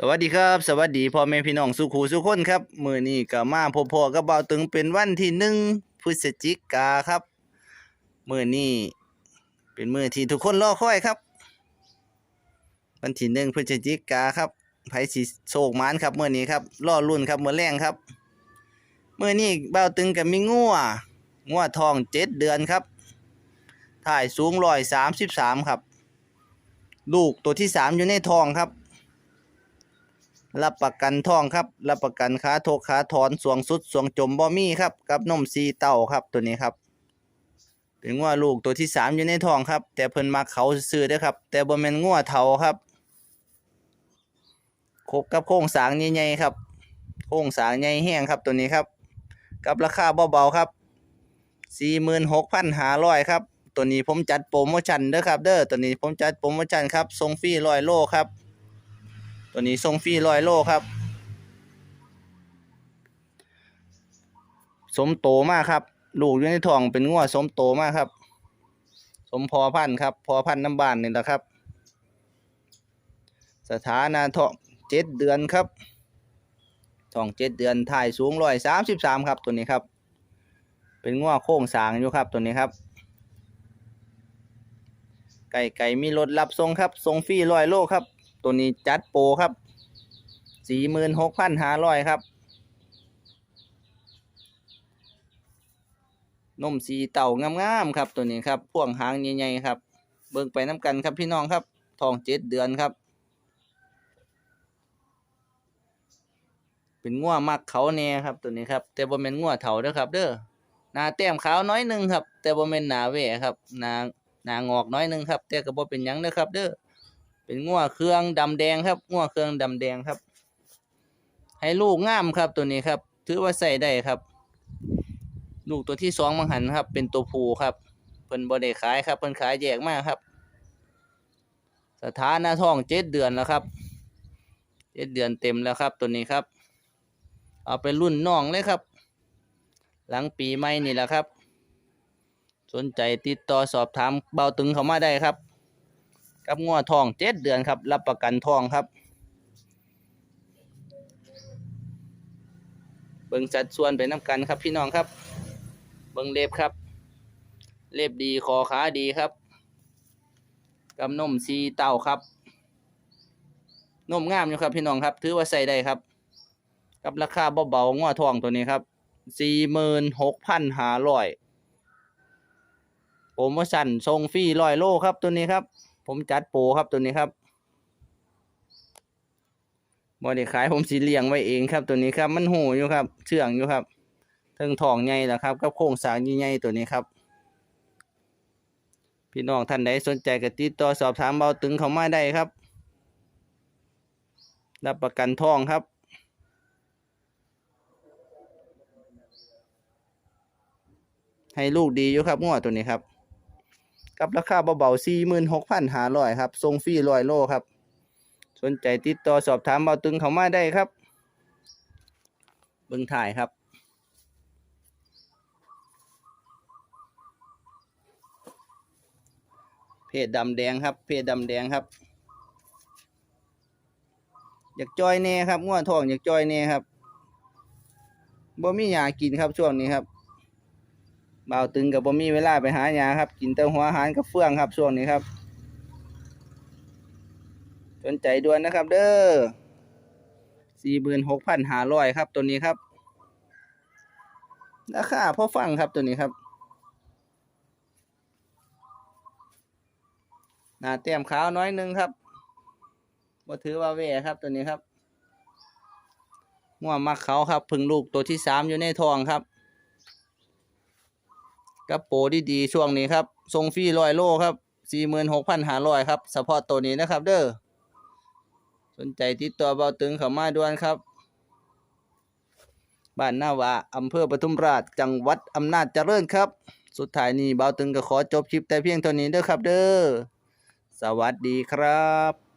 สวัสดีครับ สวัสดีพ่อแม่พี่น้องสุขูสุขคนครับมือนี้ก็มาพบพ่อกับเบาตึงเป็นวันที่หนึ่งพฤศจิกาครับมือนี้เป็นมือที่ทุกคนรอคอยครับ วันที่หนึ่งพฤศจิกาครับไผสิโชคหมานครับมือนี้ครับรอรุ่นครับมือแรงครับมือนี้เบาตึงก็มีงัวงัวทองเจ็ดเดือนครับถ่ายสูง133ครับ ลูกตัวที่สามอยู่ในทองครับ รับประกันทองครับ รับประกันขาทกขาถอนสวงสุดสวงจมบ่มีครับ กับนมซีเต้าครับตัวนี้ครับเป็นงัวลูกตัวที่สามอยู่ในท้องครับ แต่เพิ่นมาเขาซื้อเด้ครับ แต่บ่แม่นงัวเฒ่าครับครบกับโครงสางใหญ่ๆครับ โครงสางใหญ่แห้งครับตัวนี้ครับ กับราคาเบาๆครับ46,500ครับ ตัวนี้ผมจัดโปรโมชั่นเด้อครับ เด้อตัวนี้ผมจัดโปรโมชั่นครับส่งฟรี100โลครับ ตัวนี้ส่งฟรี100โลครับ สมโตมากครับ ลูกอยู่ในท้องเป็นงัวสมโตมากครับ สมพอพันครับ พอพันน้ำบานนี่แหละครับ สถานะท้องเจ็ดเดือนครับท้องเจ็ดเดือนถ่ายสูงร้อยสามสิบสามครับตัวนี้ครับ เป็นงัวโค้งสางอยู่ครับตัวนี้ครับ ไก่ไก่มีรถรับส่งครับส่งฟรีร้อยโลครับ ตัวนี้จัดโปรครับสี่หมื่นหกพันห้าร้อยครับ นมสีเต่างามๆครับตัวนี้ครับพ่วงหางใหญ่ๆครับ เบิ่งไปน้ำกันครับพี่น้องครับทองเจ็ดเดือนครับ เป็นง่วมักเขาแน่ครับตัวนี้ครับ แต่บ่แม่นง่วเถาเด้อครับ เด้อหน้าแต้มขาวน้อยหนึ่งครับ แต่บ่แม่นหนาแหว่ครับหนาหนางอกน้อยหนึ่งครับ แต่ก็บ่เป็นหยังเด้อครับ เด้อ เป็นงัวเครื่องดำแดงครับงัวเครื่องดำแดงครับ ให้ลูกงามครับตัวนี้ครับ ถือว่าใส่ได้ครับ ลูกตัวที่สองมังหันครับ เป็นตัวผู้ครับเพิ่นบ่ได้ขายครับเพิ่นขายแยกมากครับ สถานะท้องเจ็ดเดือนแล้วครับเจ็ดเดือนเต็มแล้วครับตัวนี้ครับ เอาไปรุ่นน้องเลยครับ หลังปีใหม่นี่แหละครับ สนใจติดต่อสอบถามเบาตึงเข้ามาได้ครับ กับงัวทองเจ็ดเดือนครับ รับประกันทองครับ เบิ่งสัดส่วนไปน้ำกันครับพี่น้องครับ เบิ่งเล็บครับ เล็บดีคอขาดีครับกับนมซีเต้าครับนมงามอยู่ครับพี่น้องครับ ถือว่าใส่ได้ครับ กับราคาเบาๆงัวทองตัวนี้ครับสี่หมื่นหกพันห้าร้อยโปรโมชั่นส่งฟรีร้อยโลครับตัวนี้ครับ ผมจัดโปรครับตัวนี้ครับบ่ได้ขายผมสีเลี้ยงไว้เองครับ ตัวนี้ครับมันหูอยู่ครับ เชื่องอยู่ครับเทิงทองใหญ่แล้วครับกับโครงสร้างใหญ่ๆตัวนี้ครับ พี่น้องท่านใดสนใจก็ติดต่อสอบถามเบาตึงเขามาได้ครับ รับประกันทองครับให้ลูกดีอยู่ครับงัวตัวนี้ครับ กับราคาเบาๆสี่หมื่นหกพันห้าร้อยครับส่งฟรีร้อยโลครับ สนใจติดต่อสอบถามเบาตึงเขามาได้ครับ เบิ่งถ่ายครับเพศดำแดงครับ เพศดำแดงครับ อยากจอยแน่ครับง่วทองอยากจอยแน่ครับบ่มีหยากินครับช่วงนี้ครับ บ่าวตึงกับบ่มีเวลาไปหายาครับ กินแต่หัวอาหารกับเฟื่องครับช่วงนี้ครับ สนใจด่วนนะครับ เด้อสี่หมื่นหกพันห้าร้อยครับ ตัวนี้ครับราคาพอฟังครับตัวนี้ครับหน้าแต้มขาวน้อยหนึงครับบ่ถือว่าแหว่ครับตัวนี้ครับง่วมักเขาครับพึ่งลูกตัวที่สามอยู่ในทองครับ กับโปรดีๆช่วงนี้ครับทรงฟรีร้อยโลครับสี่หมื่นหกพันห้าร้อยครับเฉพาะตัวนี้นะครับ เด้อสนใจติดต่อเบาตึงเข้ามาด่วนครับ บ้านนาวาอำเภอปทุมราชจังหวัดอำนาจเจริญครับ สุดท้ายนี้เบาตึงก็ขอจบคลิปแต่เพียงเท่านี้เด้อครับ เด้อสวัสดีครับ